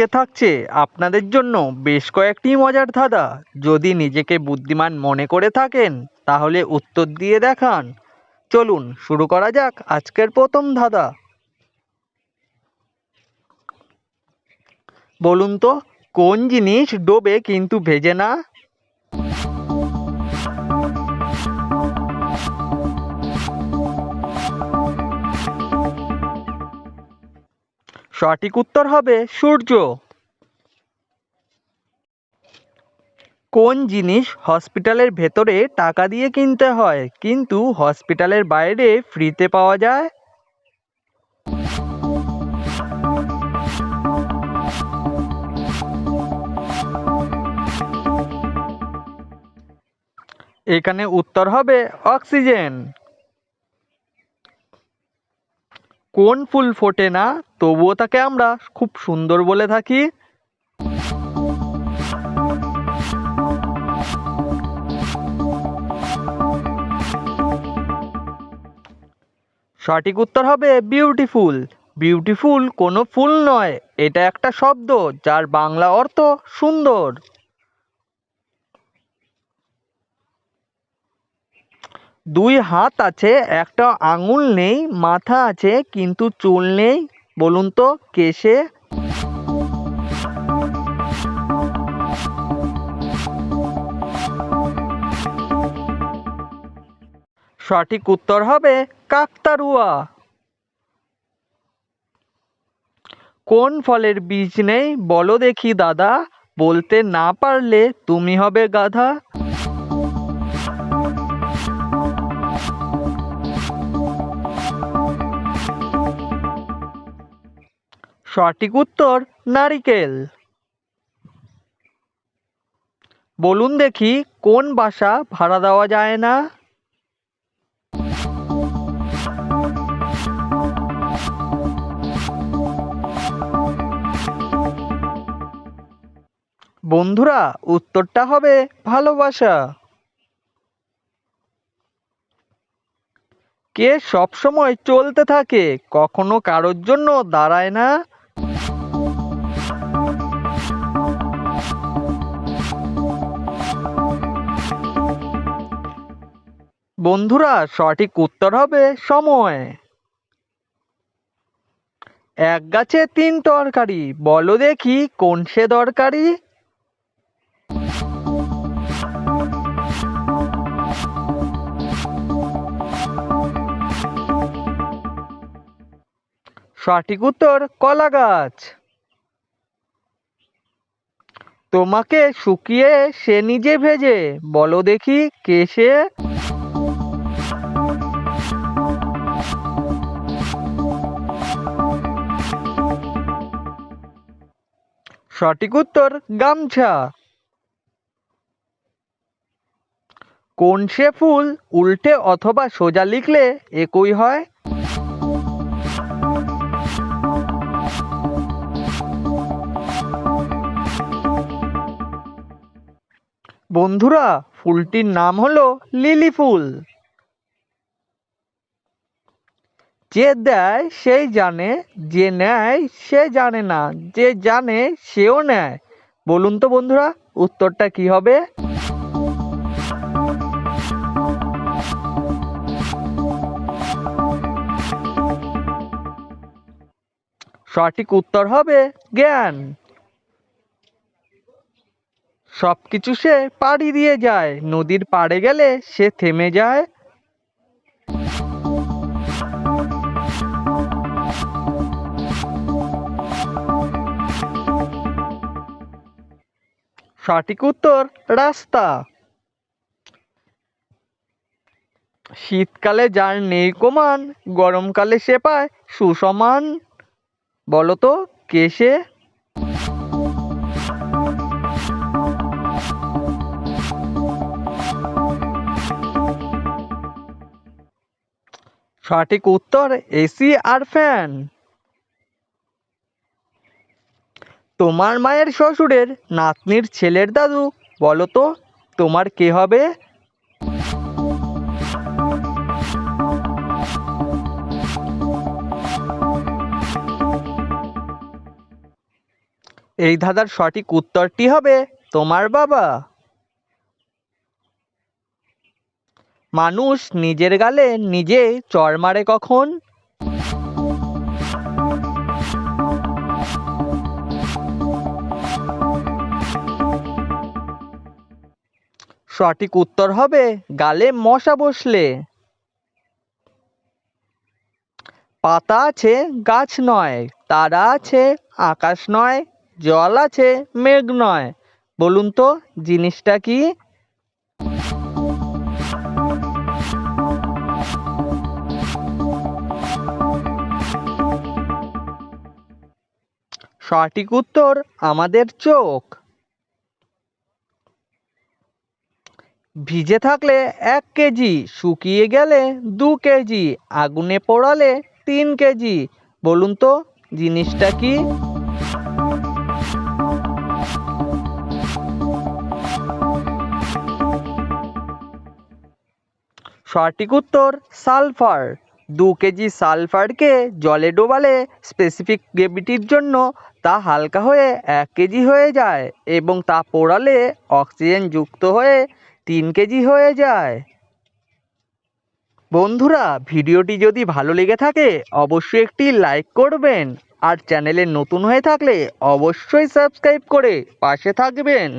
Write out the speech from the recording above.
আজকে থাকছে আপনাদের জন্য বেশ কয়েকটি মজার ধাঁধা। যদি নিজেকে বুদ্ধিমান মনে করে থাকেন, তাহলে উত্তর দিয়ে দেখান। চলুন শুরু করা যাক আজকের প্রথম ধাঁধা। বলুন তো, কোন জিনিস ডোবে কিন্তু ভেজে না? সঠিক উত্তর হবে সূর্য। কোন জিনিস হসপিটালের ভেতরে টাকা দিয়ে কিনতে হয়, কিন্তু হসপিটালের বাইরে ফ্রিতে পাওয়া যায়? এখানে উত্তর হবে অক্সিজেন। কোন ফুল ফোটে না, তবুও তাকে আমরা খুব সুন্দর বলে থাকি। সঠিক উত্তর হবে বিউটিফুল বিউটিফুল কোনো ফুল নয়, এটা একটা শব্দ যার বাংলা অর্থ সুন্দর। দুই হাত আছে, একটা আঙুল নেই, মাথা আছে, কিন্তু চুল নেই। বলুন তো, কে সে? সঠিক উত্তর হবে কাকতারুয়া কোন ফলের বীজ নেই? বলো দেখি দাদা। বলতে না পারলে তুমি হবে গাধা। সঠিক উত্তর নারিকেল। বলুন দেখি কোন বাসা ভাড়া দেওয়া যায় না? বন্ধুরা, উত্তরটা হবে ভালোবাসা। কে সবসময় চলতে থাকে, কখনো কারোর জন্য দাঁড়ায় না? বন্ধুরা, সঠিক উত্তর হবে সময়। এক গাছে তিন তরকারি, বলো দেখি কোন সে দরকারি? সঠিক উত্তর, কলা গাছ। তোমাকে শুকিয়ে সে নিজে ভেজে, বলো দেখি কে সে? সঠিক উত্তর, গামছা। কোন সে ফুল উল্টে অথবা সোজা লিখলে একই হয়? বন্ধুরা, ফুলটির নাম হলো লিলি ফুল। যে দেয় সেই জানে, যে নেয়, সে জানে না, যে জানে, সেও নেয়। বলুন তো বন্ধুরা, উত্তরটা কি হবে? সঠিক উত্তর হবে জ্ঞান। সবকিছু সে পাড়ি দিয়ে যায়। নদীর পাড়ে গেলে সে থেমে যায়। সঠিক উত্তর, রাস্তা। শীতকালে যার নেই কমান গরমকালে সে পায় সুসমান বলো তো, কে সে? সঠিক উত্তর, এসি আর ফ্যান। তোমার মায়ের শ্বশুরের নাতনির ছেলের দাদু, বলো তো, তোমার কে হবে? এই ধাঁধার সঠিক উত্তরটি হবে তোমার বাবা। মানুষ নিজের গালে নিজে চর মারে কখন? সঠিক উত্তর হবে গালে মশা বসলে। পাতা আছে, গাছ নয়, তারা আছে, আকাশ নয়, জল আছে, মেঘ নয়। বলুন তো, জিনিসটা কি? সঠিক উত্তর, আমাদের চোখ। ভিজে থাকলে এক কেজি, শুকিয়ে গেলে দু কেজি, আগুনে পোড়ালে তিন কেজি। বলুন তো, জিনিসটা কি? সঠিক উত্তর, সালফার। দু কেজি সালফারকে জলে ডোবালে স্পেসিফিক গ্রেভিটির জন্য তা হালকা হয়ে এক কেজি হয়ে যায় এবং তা পোড়ালে অক্সিজেন যুক্ত হয়ে তিন কেজি হয়ে যায়। বন্ধুরা, ভিডিওটি যদি ভালো লেগে থাকে, অবশ্যই একটি লাইক করবেন। আর চ্যানেলে নতুন হয়ে থাকলে অবশ্যই সাবস্ক্রাইব করে পাশে থাকবেন।